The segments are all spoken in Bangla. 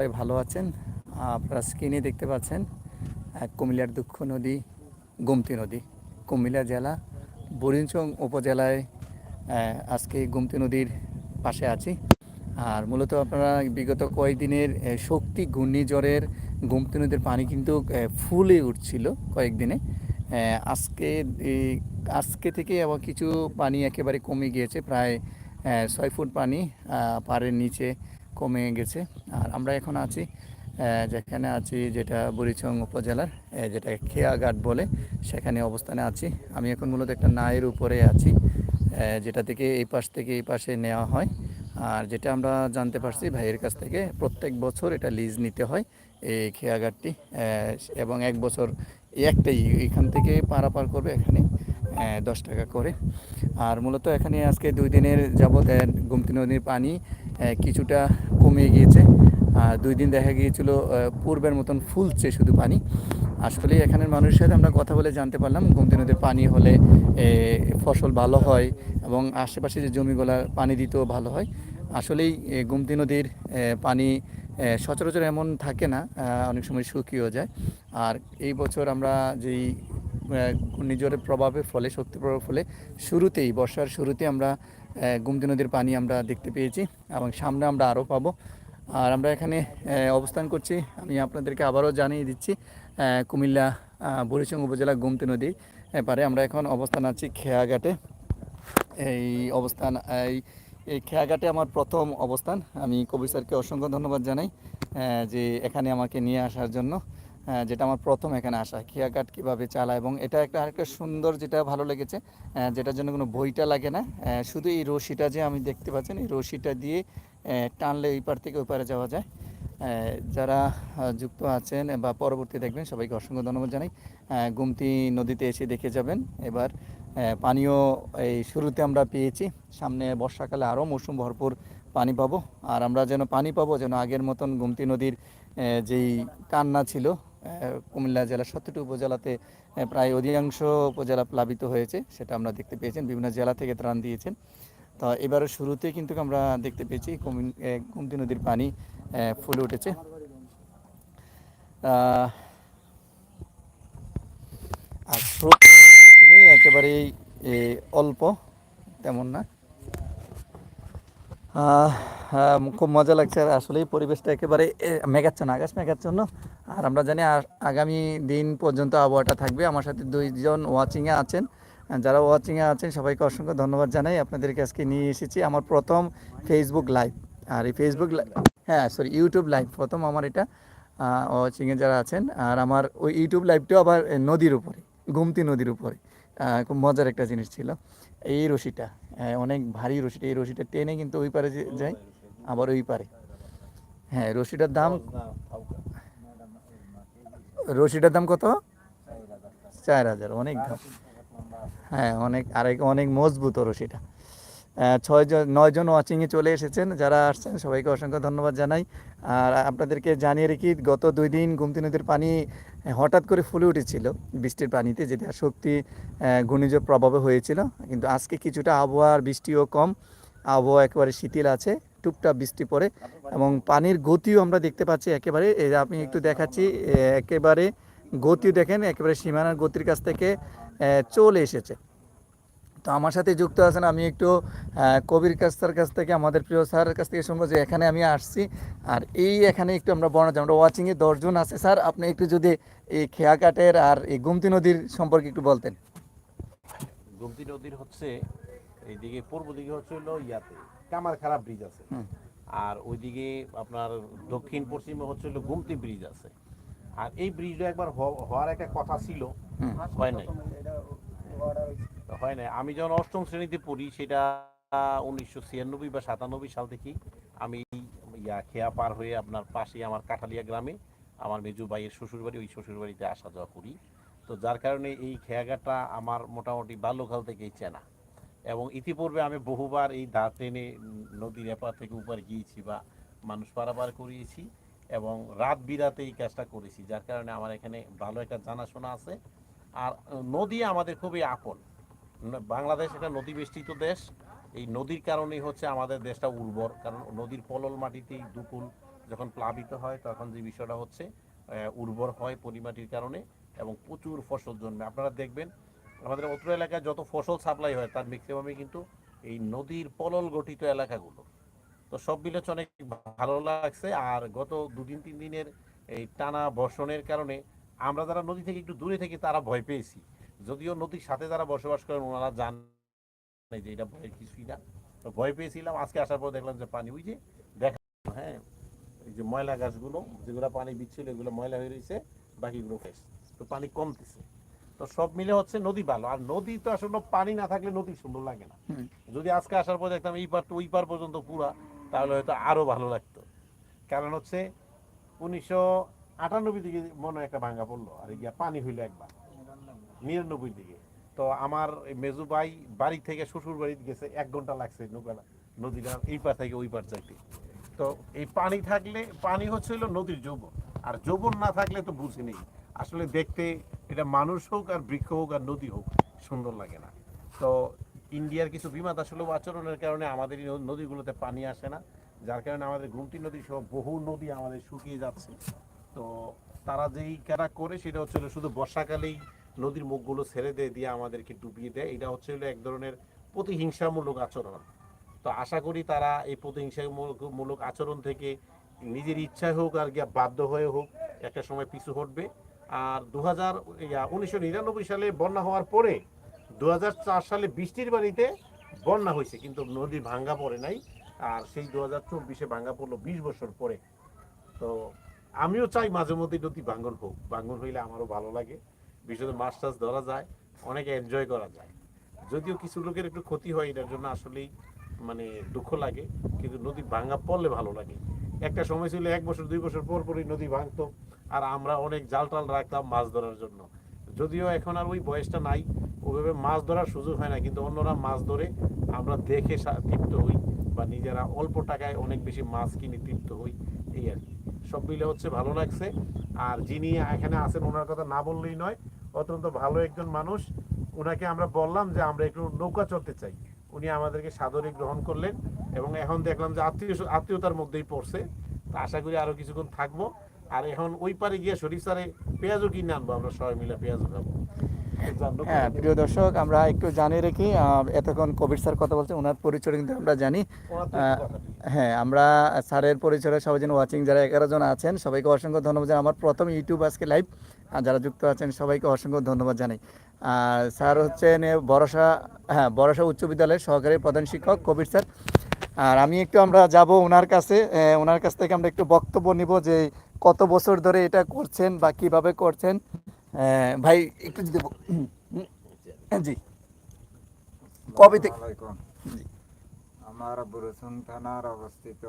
সবাই ভালো আছেন। আপনারা স্ক্রিনে দেখতে পাচ্ছেন কুমিল্লার দুঃখ নদী, গোমতী নদী। কুমিল্লা জেলা বরিঞ্চং উপজেলায় আজকে গোমতী নদীর পাশে আছি। আর মূলত আপনারা বিগত কয়েকদিনের শক্তি ঘূর্ণিঝড়ের গোমতী নদীর পানি কিন্তু ফুলে উঠছিল কয়েকদিনে। আজকে আজকে থেকে আবার কিছু পানি একেবারে কমে গিয়েছে, প্রায় ছয় ফুট পানি পাড়ের নিচে। কমে গেছে। আর আমরা এখন আছি যেখানে আছি যেটা বুড়িচং উপজেলার যেটা খেয়াঘাট বলে, সেখানে অবস্থানে আছি। আমি এখন মূলত একটা নায়ের উপরে আছি যেটা থেকে এই পাশ থেকে এই পাশে নেওয়া হয়। আর যেটা আমরা জানতে পারছি, ভাইয়ের কাছ থেকে প্রত্যেক বছর এটা লিজ নিতে হয় এই খেয়াঘাটটি এবং এক বছর একটাই, এখান থেকে পারাপার করবে এখানে দশ টাকা করে। আর মূলত এখানে আজকে দুই দিনের যাবৎ গোমতী নদীর পানি কিছুটা কমে গিয়েছে। দুই দিন দেখা গিয়েছিল পূর্বের মতন ফুলছে শুধু পানি। আসলে এখানের মানুষের সাথে আমরা কথা বলে জানতে পারলাম গোমতী নদীর পানি হলে ফসল ভালো হয় এবং আশেপাশে যে জমিগুলো পানি দিতেও ভালো হয়। আসলেই গোমতী নদীর পানি সচরাচর এমন থাকে না অনেক সময় শুকিয়েও যায়। আর এই বছর আমরা যেই ঘূর্ণিঝড়ের প্রভাবের ফলে, শক্তি প্রভাবের ফলে, শুরুতেই, বর্ষার শুরুতে আমরা গোমতী নদীর পানি আমরা দেখতে পেয়েছি এবং সামনে আমরা আরও পাবো। আর আমরা এখানে অবস্থান করছি। আমি আপনাদেরকে আবারও জানিয়ে দিচ্ছি কুমিল্লা বুড়িচং উপজেলা গোমতী নদী। পারে আমরা এখন অবস্থান আছি খেয়াঘাটে। এই অবস্থান, এই এই খেয়াঘাটে আমার প্রথম অবস্থান। আমি কবির স্যারকে অসংখ্য ধন্যবাদ জানাই যে এখানে আমাকে নিয়ে আসার জন্য। যেটা আমার প্রথম এখানে আসা খেয়াঘাট কীভাবে চালা এবং এটা একটা আরেকটা সুন্দর যেটা ভালো লেগেছে যেটার জন্য কোনো বইটা লাগে না। শুধু এই রশিটা যে আমি দেখতে পাচ্ছেন, এই রশিটা দিয়ে টানলে এই পার থেকে ওই পারে যাওয়া যায়। যারা যুক্ত আছেন বা পরবর্তী দেখবেন, সবাইকে অসংখ্য ধন্যবাদ জানাই। গুমতি নদীতে এসে দেখে যাবেন। এবার পানীয় এই শুরুতে আমরা পেয়েছি। সামনে বর্ষাকালে আরও মৌসুম ভরপুর পানি পাবো। আর আমরা যেন পানি পাবো, যেন আগের মতন গুমতি নদীর যেই কান্না ছিল কুমিল্লা জেলার সতেরোটি উপজেলাতে প্রায় অধিকাংশ উপজেলা প্লাবিত হয়েছে সেটা আমরা দেখতে পেয়েছেন। বিভিন্ন জেলা থেকে ত্রাণ দিয়েছেন। তো এবারে শুরুতে কিন্তু আমরা দেখতে পেয়েছি আহ, নদীর পানি ফুলে উঠেছে। আর একেবারেই অল্প তেমন না। খুব মজা লাগছে। আর আসলেই পরিবেশটা একেবারে মেঘাচ্ছন্ন, আকাশ মেঘাচ্ছন্ন। আর আমরা জানি আগামী দিন পর্যন্ত আবহাওয়াটা থাকবে। আমার সাথে দুইজন ওয়াচিংয়ে আছেন। যারা ওয়াচিংয়ে আছেন, সবাইকে অসংখ্য ধন্যবাদ জানাই। আপনাদেরকে আজকে নিয়ে এসেছি আমার প্রথম ফেসবুক লাইভ আর এই ফেসবুক লাইভ হ্যাঁ সরি ইউটিউব লাইভ প্রথম আমার এটা ওয়াচিংয়ে যারা আছেন। আর আমার ওই ইউটিউব লাইভটাও আবার নদীর উপরে, গুমতি নদীর উপরে। খুব মজার একটা জিনিস ছিল। এই রশিটা অনেক ভারী রশিটা। এই রশিটা টেনে কিন্তু ওই পারে যে- যায়। আবার ওই পারে। হ্যাঁ রশিটার দাম রশিটার দাম কত? চার হাজার, অনেক দাম। হ্যাঁ অনেক, আরেক, অনেক মজবুত রশিটা। ছয়জন নয়জন ওয়াচিংয়ে চলে এসেছেন। যারা আসছেন, সবাইকে অসংখ্য ধন্যবাদ জানাই। আর আপনাদেরকে জানিয়ে রেখি, গত দুই দিন গুমতি নদীর পানি হঠাৎ করে ফুলে উঠেছিল বৃষ্টির পানিতে, যেটা শক্তি ঘূর্ণিঝড় প্রভাবে হয়েছিল। কিন্তু আজকে কিছুটা আবহাওয়ার বৃষ্টিও কম। আবহাওয়া একেবারে শিথিল আছে। টুকটাক বৃষ্টি পড়ে এবং পানির গতিও আমরা দেখতে পাচ্ছি একেবারে। আমি একটু দেখাচ্ছি একেবারে গতিও দেখেন, একেবারে সীমানার গতির কাছ থেকে চলে এসেছে। তো আমার সাথে যুক্ত আছেন আমি একটু কবির কাছ স্যার কাছ থেকে, আমাদের প্রিয় স্যারের কাছ থেকে শুনব যে এখানে আমি আসছি। আর এই এখানে একটু আমরা বর্ণনা। আমরা ওয়াচিংয়ে দশজন আছে। স্যার, আপনি একটু যদি এই খেয়াঘাটের আর এই গুমতি নদীর সম্পর্কে একটু বলতেন। গোমতী নদীর হচ্ছে, এইদিকে পূর্ব দিকে হচ্ছে ইয়াতে। কামার খারাপ ব্রিজ আছে। আর ওইদিকে আপনার দক্ষিণ পশ্চিমে হচ্ছে হলো গুমতি ব্রিজ আছে। আর এই ব্রিজটা একবার হওয়ার একটা কথা ছিল। হয় নাই? হয় নাই। আমি যখন অষ্টম শ্রেণীতে পড়ি সেটা উনিশশো ছিয়ানব্বই বা সাতানব্বই সাল থেকে আমি ইয়া খেয়া পার হয়ে আপনার পাশে আমার কাঠালিয়া গ্রামে আমার মেজু ভাইয়ের শ্বশুরবাড়ি ওই শ্বশুরবাড়িতে আসা যাওয়া করি। তো যার কারণে এই খেয়াঘাটটা আমার মোটামুটি বাল্যকাল থেকেই চেনা। এবং ইতিপূর্বে আমি বহুবার এই দা টেনে নদীর এপার থেকে উপর গিয়েছি বা মানুষ পারাপার করিয়েছি এবং রাত বিরাতে এই কাজটা করেছি, যার কারণে আমার এখানে ভালো একটা জানাশোনা আছে। আর নদী আমাদের খুবই আপন। বাংলাদেশ একটা নদী বেষ্টিত দেশ। এই নদীর কারণেই হচ্ছে আমাদের দেশটা উর্বর, কারণ নদীর পলল মাটিতেই দুকুল যখন প্লাবিত হয়, তখন যে বিষয়টা হচ্ছে উর্বর হয় পরিমাটির কারণে এবং প্রচুর ফসল জন্মে। আপনারা দেখবেন আমাদের অত্র এলাকায় যত ফসল সাপ্লাই হয়, তার ম্যাক্সিমামই কিন্তু এই নদীর পলল গঠিত এলাকাগুলো। তো সব মিলে অনেক ভালো লাগছে। আর গত দুদিন, তিন দিনের এই টানা বর্ষণের কারণে আমরা যারা নদী থেকে একটু দূরে থেকে, তারা ভয় পেয়েছি। যদিও নদীর সাথে যারা বসবাস করেন, ওনারা জান যে এটা ভয়ের কিছুই না। তো ভয় পেয়েছিলাম। আজকে আসার পর দেখলাম যে পানি ওই যে দেখা হ্যাঁ এই যে ময়লা গাছগুলো, যেগুলো পানি বিচ্ছিল এগুলো ময়লা হয়ে রয়েছে, বাকিগুলো ফ্রেশ তো পানি কমতেছে। তো সব মিলে হচ্ছে নদী ভালো। আর নদী তো আসলে পানি না থাকলে নদী সুন্দর লাগে না। যদি আজকে আসার পর দেখতাম এই পার তো ওই পার পর্যন্ত পুরা তাহলে হয়তো আরও ভালো লাগতো। কারণ হচ্ছে উনিশশো আটানব্বই দিকে মনে হয় একটা ভাঙ্গা পড়ল আর গিয়া পানি হইল একবার। নিরানব্বই দিকে। তো আমার মেজু ভাই বাড়ি থেকে শ্বশুর বাড়ি গেছে এক ঘণ্টা লাগছে নৌকা নদীটা এই পার থেকে ওই পার যাইতে। তো এই পানি থাকলে পানি হচ্ছে নদীর যৌবন। আর যৌবন না থাকলে তো বুঝি নেই। আসলে দেখতে এটা মানুষ হোক আর বৃক্ষ হোক আর নদী হোক, সুন্দর লাগে না। তো ইন্ডিয়ার কিছু বিমাত আসলে আচরণের কারণে আমাদের নদীগুলোতে পানি আসে না, যার কারণে আমাদের গুমটি নদী সহ বহু নদী আমাদের শুকিয়ে যাচ্ছে। তো তারা যেই কারা করে সেটা হচ্ছে শুধু বর্ষাকালেই নদীর মুখগুলো ছেড়ে দিয়ে দিয়ে আমাদেরকে ডুবিয়ে দেয়। এটা হচ্ছে এক ধরনের প্রতিহিংসামূলক আচরণ। তো আশা করি তারা এই প্রতিহিংসামূলক মূলক আচরণ থেকে নিজের ইচ্ছায় হোক আর গিয়া বাধ্য হয়ে হোক, একটা সময় পিছু হটবে। আর দু হাজার উনিশশো নিরানব্বই সালে বন্যা হওয়ার পরে দু হাজার চার সালে বৃষ্টির বাড়িতে বন্যা হয়েছে, কিন্তু নদী ভাঙ্গা পড়ে নাই। আর সেই দু হাজার চব্বিশে ভাঙ্গা পড়ল বিশ বছর পরে। তো আমিও চাই মাঝে মধ্যে নদী ভাঙ্গন হোক, ভাঙ্গন হইলে আমারও ভালো লাগে। বিশেষত মাছ টাছ ধরা যায়, অনেক এনজয় করা যায়। যদিও কিছু লোকের একটু ক্ষতি হয়, এটার জন্য আসলেই মানে দুঃখ লাগে, কিন্তু নদী ভাঙ্গা পড়লে ভালো লাগে। একটা সময় ছিল এক বছর, দুই বছর পর পরই নদী ভাঙতো। আর আমরা অনেক জাল টাল রাখতাম মাছ ধরার জন্য। যদিও এখন আর ওই বয়সটা নাই ওইভাবে মাছ ধরার সুযোগ হয় না, কিন্তু অন্যরা মাছ ধরে আমরা দেখে তৃপ্ত হই বা নিজেরা অল্প টাকায় অনেক বেশি মাছ কিনে তৃপ্ত হই, এই আর কি। সব মিলে হচ্ছে ভালো লাগছে। আর যিনি এখানে আছেন, ওনার কথা না বললেই নয়, অত্যন্ত ভালো একজন মানুষ। ওনাকে আমরা বললাম যে আমরা একটু নৌকা চড়তে চাই। উনি আমাদেরকে সাদরে গ্রহণ করলেন এবং এখন দেখলাম যে আত্মীয়, আত্মীয়তার মধ্যেই পড়ছে। তো আশা করি আরও কিছুক্ষণ থাকব। আর এখন ওই পারে গিয়ে শরীফ স্যারে পেঁয়াজও কিনে আনব আমরা সবাই মিলে পেঁয়াজও খাব। হ্যাঁ প্রিয় দর্শক আমরা একটু জানিয়ে রাখি এতক্ষণ কবির স্যার কথা বলছেন ওনার পরিচয় কিন্তু আমরা জানি। হ্যাঁ আমরা স্যারের পরিচয়ে সবাই যেন ওয়াচিং যারা এগারো জন আছেন সবাইকে অসংখ্য ধন্যবাদ জানাই। আমার প্রথম ইউটিউব আজকে লাইভ যারা যুক্ত আছেন সবাইকে অসংখ্য ধন্যবাদ জানাই। আর স্যার হচ্ছেন বরসা হ্যাঁ বরসা উচ্চ বিদ্যালয়ের সহকারী প্রধান শিক্ষক কবির স্যার। আর আমি একটু আমরা যাব ওনার কাছে ওনার কাছ থেকে আমরা একটু বক্তব্য নিব যে কত বছর ধরে এটা করছেন বা কীভাবে করছেন? ভাই একটু যদি জি। কবে থেকে। আমার বুরুসুন থানার অবস্থিত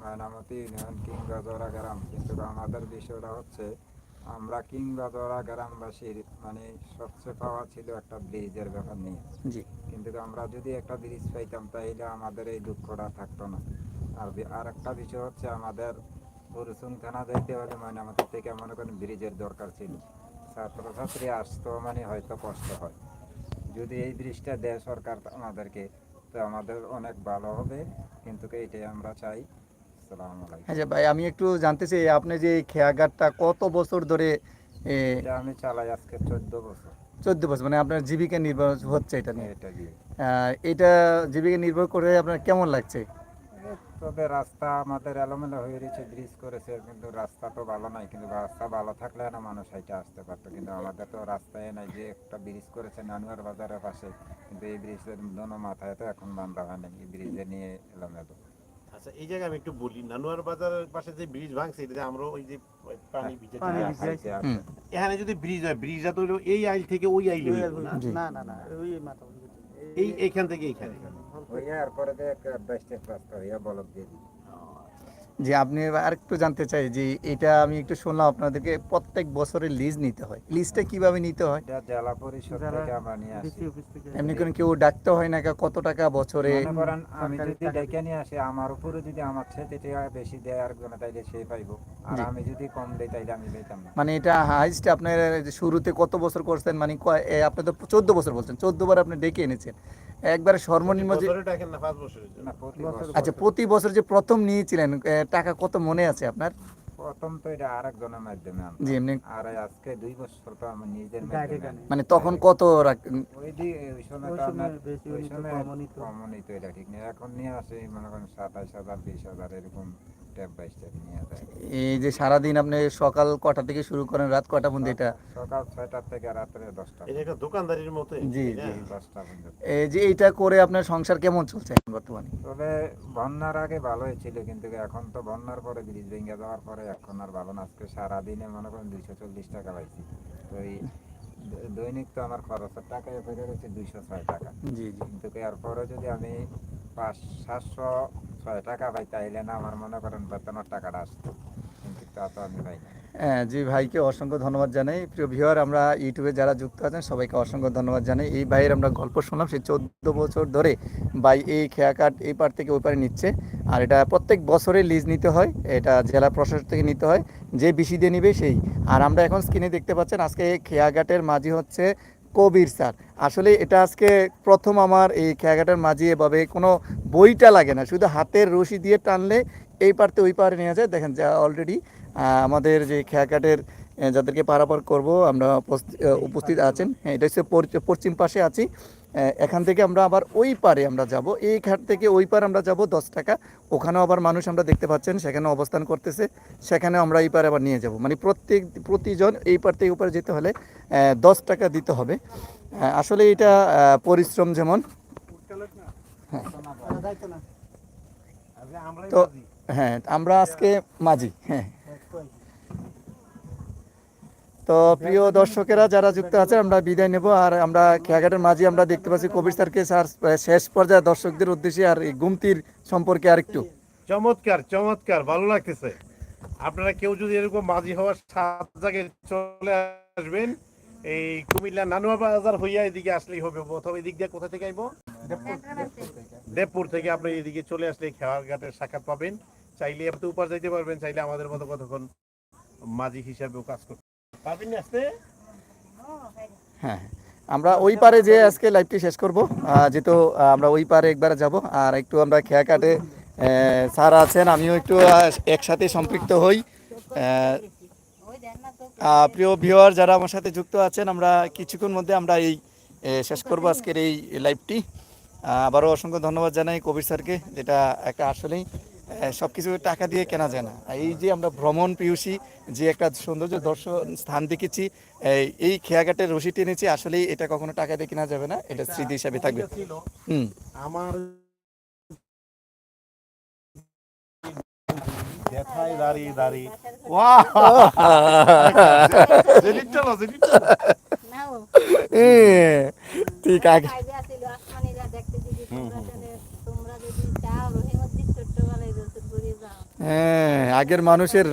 ময়নামতি ইউনিয়ন কিংবাজরা গ্রাম। কিন্তু আমাদের বিষয়টা হচ্ছে আমরা কিংবাজরা গ্রামবাসীর মানে সবচেয়ে পাওয়া ছিল একটা ব্রিজের ব্যাপার নিয়ে। জি। কিন্তু আমরা যদি একটা ব্রিজ পাইতাম তাহলে আমাদের এই দুঃখটা থাকতো না। আর আর একটা বিষয় হচ্ছে আমাদের বুরুসুন থানা যাইতে হলে ময়নামতি থেকে মনে করেন ব্রিজের দরকার ছিল। ছাত্রছাত্রী আসতো মানে হয়তো কষ্ট হয়। যদি এই ব্রিজটা দেয় সরকার আমাদেরকে তো আমাদের অনেক ভালো হবে। কিন্তু এইটাই আমরা চাই। হ্যাঁ যে ভাই আমি একটু জানতে চাই আপনি যে এই খেয়াঘাটটা কত বছর ধরে এটা আমি চালাই আজকে চোদ্দ বছর। চোদ্দ বছর মানে আপনার জীবিকা নির্ভর হচ্ছে এটা নিয়ে। এটা এটা জীবিকা নির্ভর করে আপনার কেমন লাগছে? তবে রাস্তা আমাদের এলোমেলো হয়ে রয়েছে ব্রিজ করেছে কিন্তু রাস্তা তো ভালো নাই কিন্তু রাস্তা ভালো থাকলে না মানুষ হাইটে আসতে পারতো। কিন্তু আমাদের তো রাস্তায় নাই যে একটা ব্রিজ করেছে নানুয়ার বাজারের পাশে কিন্তু এই ব্রিজের দোনো মাথায় তো এখন বান্ধা হয় নাই এই ব্রিজে নিয়ে এলোমেলো। আচ্ছা এই জায়গায় আমি একটু বলি নানুয়ার বাজারের পাশে যে ব্রিজ ভাঙছে এটা আমরা ওই যে পানি ভিজে পানি ভিজে। এখানে যদি ব্রিজ হয় ব্রিজটা তো এই আইল থেকে ওই আইলে না? না না না ওই মাথা এই এখান থেকে এইখানে। যে আপনি আর একটু জানতে চাই যে এটা আমি একটু শুনলাম আপনাদেরকে প্রত্যেক বছরের লিজ নিতে হয়। লিজটা কীভাবে নিতে হয়? জেলা পরিষদ থেকে আমরা নিয়ে আসি। এমনি করে কেউ ডাকতে হয় না কত টাকা বছরে আমি যদি ডেকে নিয়ে আসি আমার উপরে যদি আমার ছেলে টাকা বেশি দেয় আর কোনো তাইলে সে পাইবো। আর আমি যদি কম দেই তাইলে আমি পেতাম না। মানে এটা হাইস্ট আপনার শুরুতে কত বছর করছেন? মানে আপনি তো চোদ্দ বছর বলছেন চোদ্দ বার আপনি ডেকে এনেছেন। একবারে সর্বনিম্ন যে আচ্ছা প্রতি বছর যে প্রথম নিয়েছিলেন টাকা কত মনে আছে আপনার? প্রথম তো এটা আরেকজনের মাধ্যমে জি এমনি আর আজকে দুই বছর তো আমার নিজের মানে তখন কত ওই দি ওই সময় তো আপনার ওই সময় কমনই তো। এটা ঠিক এখন নিয়ে আসে মনে করেন সাতাইশ হাজার বিশ হাজার এরকম। ট্যাপ বাইশ ট্যাপ নিয়ে যায়। এই যে সারাদিন আপনি সকাল কটা থেকে শুরু করেন? রাত কটা পর্যন্ত এটা? সকাল ছয়টার থেকে রাত্রে দশটা এটা একটা দোকানদারির মতো জি, জি। দশটা পর্যন্ত। এই যে এইটা করে আপনার সংসার কেমন চলছে এখন বর্তমানে? তবে বন্যার আগে ভালোই ছিল কিন্তু এখন তো বন্যার পরে ব্রিজ ভেঙে যাওয়ার পরে এখন আর ভালো না। আজকে সারাদিনে মনে করেন দুইশো চল্লিশ টাকা পাইছি। তো এই দৈনিক তো আমার খরচের টাকায় ফেরে গেছে দুইশো ছয় টাকা। জি জি। কিন্তু এরপরে যদি আমি পাঁচ সাতশো ছয় টাকা পাই তাইলে না আমার মনে করেন বেতনের টাকাটা আসতো। কিন্তু হ্যাঁ জি ভাইকে অসংখ্য ধন্যবাদ জানাই। প্রিয় ভিউয়ার আমরা ইউটিউবে যারা যুক্ত আছেন, সবাইকে অসংখ্য ধন্যবাদ জানাই। এই ভাইয়ের আমরা গল্প শুনলাম, সে চোদ্দ বছর ধরে ভাই এই খেয়া কাঠ এই পার থেকে ওই পারে নিচ্ছে। আর এটা প্রত্যেক বছরে লিজ নিতে হয়, এটা জেলা প্রশাসন থেকে নিতে হয়, যে বেশি দিয়ে নিবে সেই। আর আমরা এখন স্ক্রিনে দেখতে পাচ্ছেন, আজকে এই খেয়াঘাটের মাঝি হচ্ছে কবির স্যার। আসলে এটা আজকে প্রথম আমার এই খেয়াঘাটের মাঝে এভাবে কোনো বইটা লাগে না। শুধু হাতের রশি দিয়ে টানলে এই পারতে ওই পারে নিয়ে যায়। দেখেন যা অলরেডি আমাদের যে খেয়াঘাটের যাদেরকে পারাপার করব, আমরা উপস্থিত আছেন। হ্যাঁ এটা হচ্ছে পশ্চিম পাশে আছি। এখান থেকে আমরা আবার ওই পারে আমরা যাব। এই ঘাট থেকে ওই পার আমরা যাব দশ টাকা। ওখানেও আবার মানুষ আমরা দেখতে পাচ্ছেন সেখানে অবস্থান করতেছে। সেখানে আমরা এই পারে আবার নিয়ে যাব। মানে প্রত্যেক প্রতিজন এই পার থেকে ওপারে যেতে হলে দশ টাকা দিতে হবে। আসলে এটা পরিশ্রম যেমন। আমরাই তো হ্যাঁ আমরা আজকে মাঝি। হ্যাঁ। তো প্রিয় দর্শকেরা যারা যুক্ত আছেন, আমরা বিদায় নেব। আর আমরা খেয়াঘাটের মাঝি আমরা দেখতে পাচ্ছি কবির স্যারকে স্যার শেষ পর্যায়ে দর্শকদের উদ্দেশ্যে আর এই গুমতির সম্পর্কে আরেকটু। চমৎকার চমৎকার, ভালো লাগতেছে। আপনারা কেউ যদি এরকম মাঝি হওয়ার সাত জায়গায় চলে আসবেন, এই কুমিল্লা নানুয়া বাজার হইয়া এদিকে আসলেই হবে। প্রথম এদিক দিয়ে কোথা থেকে আইবো? দেবপুর থেকে। আপনি এদিকে চলে আসলে খেয়ার ঘাটের সাক্ষাৎ পাবেন। চাইলে আপনি উপার যাইতে পারবেন, চাইলে আমাদের মতো কতক্ষণ মাঝি হিসাবেও কাজ করতে হ্যাঁ আমরা ওই পারে যে আজকে লাইভটি শেষ করব। যেহেতু আমরা ওই পারে একবার যাব। আর একটু আমরা খেয়া কাটে স্যার আছেন, আমিও একটু একসাথে সম্পৃক্ত হই। প্রিয় ভিউয়ার যারা আমার সাথে যুক্ত আছেন, আমরা কিছুক্ষণ মধ্যে আমরা এই শেষ করব আজকের এই লাইভটি আবারও অসংখ্য ধন্যবাদ জানাই কবির স্যারকে, যেটা একটা আসলেই সব কিছু টাকা দিয়ে কেনা যায় না। এই যে আমরা ভ্রমণ পিউসি যে একটা সৌন্দর্য দর্শন স্থান দেখেছি এই- খেয়াঘাটের রশি টেনেছি আসলেই এটা কখনো টাকা দিয়ে কেনা যাবে না এটা স্মৃতি হিসাবে থাকবে। হুম। আমার দাঁড়িয়ে দাঁড়িয়ে। ঠিক আগে হ্যাঁ আগের মানুষের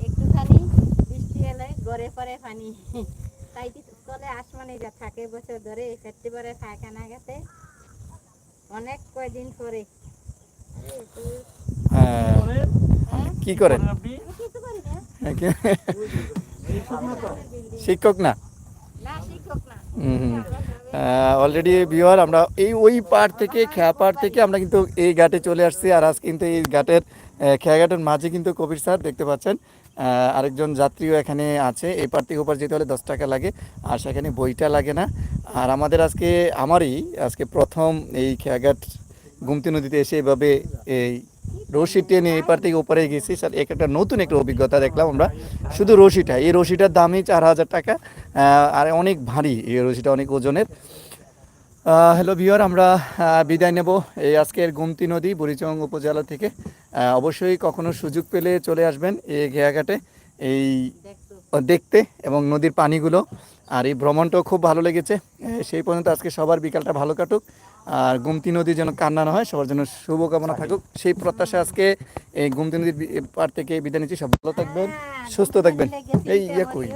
একটুখানি বৃষ্টি এলে গড়ে পড়ে পানি। তাই কি তলে আসমানে যা থাকে বছর ধরে ফেটতে পারে পায়খানা গেছে অনেক কয়দিন পরে। হ্যাঁ? কি করেন? শিক্ষক না? না শিক্ষক না। অলরেডি ভিওয়ার আমরা এই ওই পার থেকে, খেয়া পাড় থেকে আমরা কিন্তু এই ঘাটে চলে আসছি। আর আজ কিন্তু এই ঘাটের খেয়াঘাটের মাঝে কিন্তু কবির স্যার দেখতে পাচ্ছেন। আরেকজন যাত্রীও এখানে আছে। এই পার থেকে ওপার যেতে হলে দশ টাকা লাগে, আর সেখানে বইটা লাগে না। আর আমাদের আজকে, আমারই আজকে প্রথম এই খেয়াঘাট গুমতি নদীতে এসে এভাবে এই রশি টেনে এই পার থেকে ওপারে গেছি। স্যার, এক একটা নতুন একটা অভিজ্ঞতা দেখলাম আমরা। শুধু রশিটা, এই রশিটার দামই চার হাজার টাকা আর অনেক ভারী এই রশিটা, অনেক ওজনের। হ্যালো ভিওর আমরা বিদায় নেব এই আজকের গুমতি নদী, বুড়িচং উপজেলা থেকে। অবশ্যই কখনো সুযোগ পেলে চলে আসবেন এই ঘেয়াঘাটে, এই দেখতে এবং নদীর পানিগুলো। আর এই ভ্রমণটাও খুব ভালো লেগেছে। সেই পর্যন্ত আজকে সবার বিকালটা ভালো কাটুক। আর গুমতি নদী যেন কান্না না হয় সবার জন্য শুভকামনা থাকুক সেই প্রত্যাশা আজকে এই গুমতি নদীর পার থেকে বিদায় নিচ্ছি সব ভালো থাকবেন সুস্থ থাকবেন এই ইয়ে কই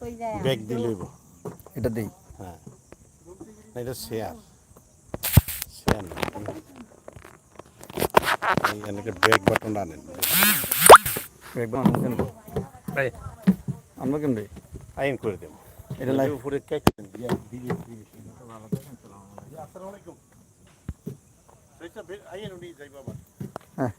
কই ব্যাগ দিলে এটা দেই হ্যাঁ এটা শেয়ার শেয়ার ব্যাগ বাটন আনেন একবার আমরা কেন আমরা কেন আইন করে দেবো এটা লাইভ উপরে দিয়া- দিয়ে- அஸ்லாம் வலைக்கும் ஐயனுடைய ஜெய்பாபான்